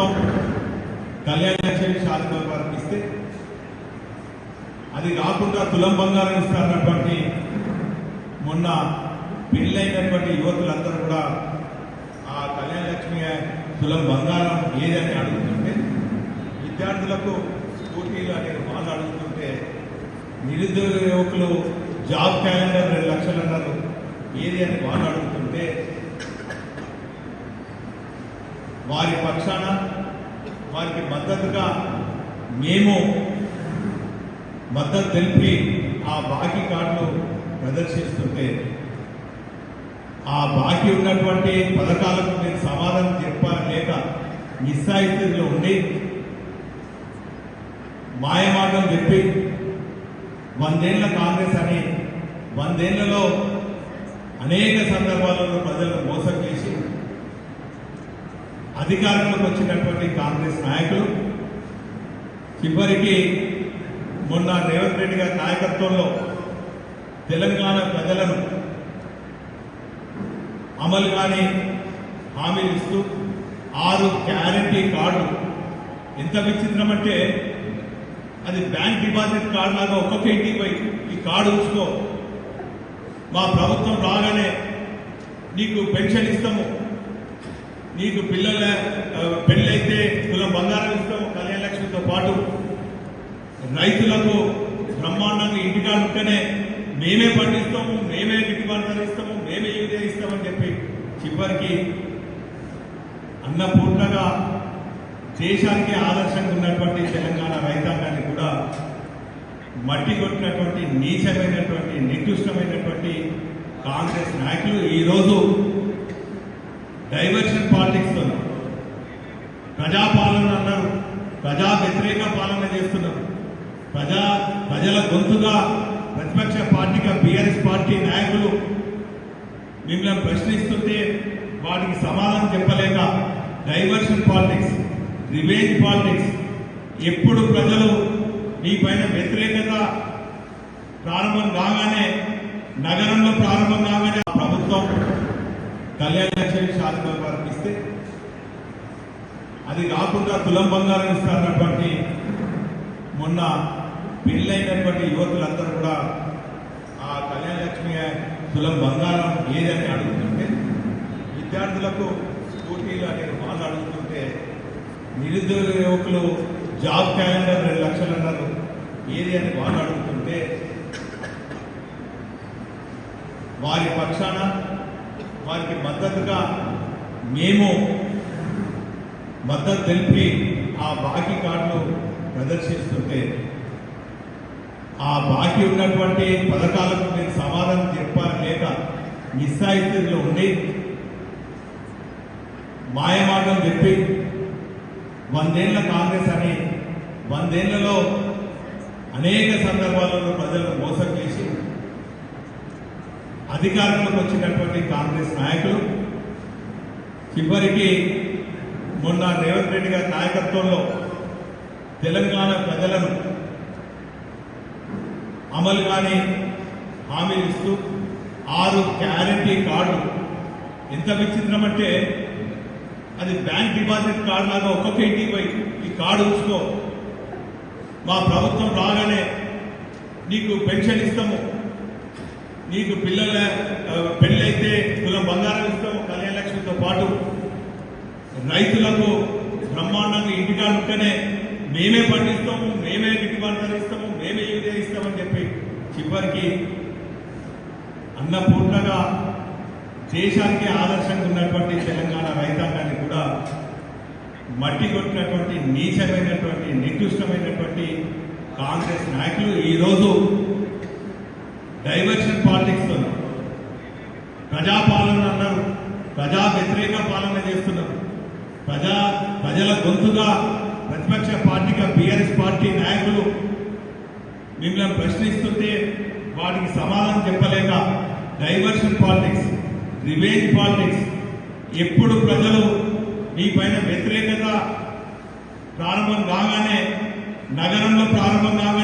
ప్రభుత్వం కళ్యాణ లక్ష్మి షాది ఇస్తే అది కాకుండా తులం బంగారం ఇస్తారన్నటువంటి మొన్న పెళ్ళైనటువంటి యువకులందరూ కూడా ఆ కళ్యాణ లక్ష్మి తులం బంగారం ఏదని అడుగుతుంటే విద్యార్థులకు స్కూటీలు అనేది వాళ్ళు అడుగుతుంటే నిరుద్యోగ యువకులు జాబ్ క్యాలెండర్ రెండు లక్షలు అన్నారు. ఏది అని వాళ్ళు అడుగుతుంటే వారి పక్షాన వారికి మద్దతుగా మేము మద్దతు తెలిపి ఆ బాకీ కార్డులు ప్రదర్శిస్తుంటే ఆ బాకీ ఉన్నటువంటి పథకాలకు మీరు సమాధానం చెప్పాలి లేక నిస్సాయితీలో ఉండి మాయమాటలు చెప్పి వందేళ్ళ కాంగ్రెస్ అని వందేళ్ళలో అనేక సందర్భాలలో ప్రజలను మోసం అధికారంలోకి వచ్చినటువంటి కాంగ్రెస్ నాయకులు చివరికి మొన్న రేవంత్ రెడ్డి గారి నాయకత్వంలో తెలంగాణ ప్రజలను అమలు కానీ హామీలు ఇస్తూ ఆరు గ్యారంటీ కార్డు. ఎంత విచిత్రం అంటే అది బ్యాంక్ డిపాజిట్ కార్డు లాగా ఒక్కొక్క ఇంటికి పోయి ఈ కార్డు ఉంచుకో. మా ప్రభుత్వం రాగానే నీకు పెన్షన్ ఇస్తాము. నీకు పిల్లల పెళ్ళైతే కులం బంగారం ఇస్తాము కళ్యాణ లక్ష్మితో పాటు. రైతులకు బ్రహ్మాండంగా ఇంటికాడ ఉంటేనే మేమే పండిస్తాము మేమే గిట్టుబాటు ధర ఇస్తాము మేమే యూరియా ఇస్తామని చెప్పి చివరికి అన్నపూర్ణగా దేశానికి ఆదర్శంగా ఉన్నటువంటి తెలంగాణ రైతాంగాన్ని కూడా మట్టి కొట్టినటువంటి నీచమైనటువంటి నిర్దిష్టమైనటువంటి కాంగ్రెస్ నాయకులు ఈరోజు డైవర్షన్ పాలిటిక్స్ ప్రజాపాలన అన్నారు. ప్రజా వ్యతిరేక పాలన చేస్తున్నారు. ప్రజా ప్రజల గొంతుగా ప్రతిపక్ష పార్టీగా బీఆర్ఎస్ పార్టీ నాయకులు మిమ్మల్ని ప్రశ్నిస్తుంటే వాటికి సమాధానం చెప్పలేక డైవర్షన్ పాలిటిక్స్ రివేంజ్ పాలిటిక్స్ ఎప్పుడు ప్రజలు మీ పైన వ్యతిరేకత ప్రారంభం కాగానే నగరంలో ప్రారంభం కాగానే ఆ ప్రభుత్వం కళ్యాణ లక్ష్మి షాది వారికి ఇస్తే అది కాకుండా తులం బంగారం ఇస్తారన్నటువంటి మొన్న పెళ్ళైనటువంటి యువతులందరూ కూడా ఆ కళ్యాణ లక్ష్మి తులం బంగారం ఏదని అడుగుతుంటే విద్యార్థులకు స్కూటీలు అనేది వాళ్ళు అడుగుతుంటే నిరుద్యోగ యువకులు జాబ్ క్యాలెండర్ రెండు లక్షలు అన్నారు. ఏది అని వాళ్ళు అడుగుతుంటే వారి పక్షాన వారికి మద్దతుగా మేము మద్దతు తెలిపి ఆ బాకీ కార్డులు ప్రదర్శిస్తుంటే ఆ బాకీ ఉన్నటువంటి పథకాలకు మీరు సమాధానం చెప్పాను లేక నిస్సాయిస్థితిలో ఉండి మాయమాటం చెప్పి వందేళ్ళ కాంగ్రెస్ అని వందేళ్ళలో అనేక సందర్భాలలో ప్రజలను మోసం చేసి అధికారంలోకి వచ్చినటువంటి కాంగ్రెస్ నాయకులు చివరికి మొన్న రేవంత్ రెడ్డి గారి నాయకత్వంలో తెలంగాణ ప్రజలను అమలు కాని హామీలు ఇస్తూ ఆరు గ్యారంటీ కార్డు ఎంత విచిత్రం అంటే అది బ్యాంక్ డిపాజిట్ కార్డు లాగా ఒక్కొక్క ఇంటికి పోయి ఈ కార్డు ఉంచుకో. మా ప్రభుత్వం రాగానే నీకు పెన్షన్ ఇస్తాము నీకు పిల్లల పెళ్ళైతే కులం బంగారం ఇస్తాము కళ్యాణ లక్ష్మితో పాటు రైతులకు బ్రహ్మాండంగా ఇంటికాడ ఉంటేనే మేమే పండిస్తాము మేమే గిట్టుబాటు ఇస్తాము మేమే యూరియా ఇస్తామని చెప్పి చివరికి అన్నపూర్ణగా దేశానికి ఆదర్శంగా ఉన్నటువంటి తెలంగాణ రైతాంగాన్ని కూడా మట్టి కొట్టినటువంటి నీచమైనటువంటి నిర్దుష్టమైనటువంటి కాంగ్రెస్ నాయకులు ఈరోజు డైవర్షన్ పాలిటిక్స్తో ప్రజాపాలన అన్నారు ప్రజా వ్యతిరేక పాలన చేస్తున్నారు. ప్రజా ప్రజల గొంతుగా ప్రతిపక్ష పార్టీగా బీఆర్ఎస్ పార్టీ నాయకులు మిమ్మల్ని ప్రశ్నిస్తుంటే వాటికి సమాధానం చెప్పలేక డైవర్షన్ పాలిటిక్స్ రివేంజ్ పాలిటిక్స్ ఎప్పుడు ప్రజలు మీ పైన వ్యతిరేకత ప్రారంభం కాగానే నగరంలో ప్రారంభం కాగానే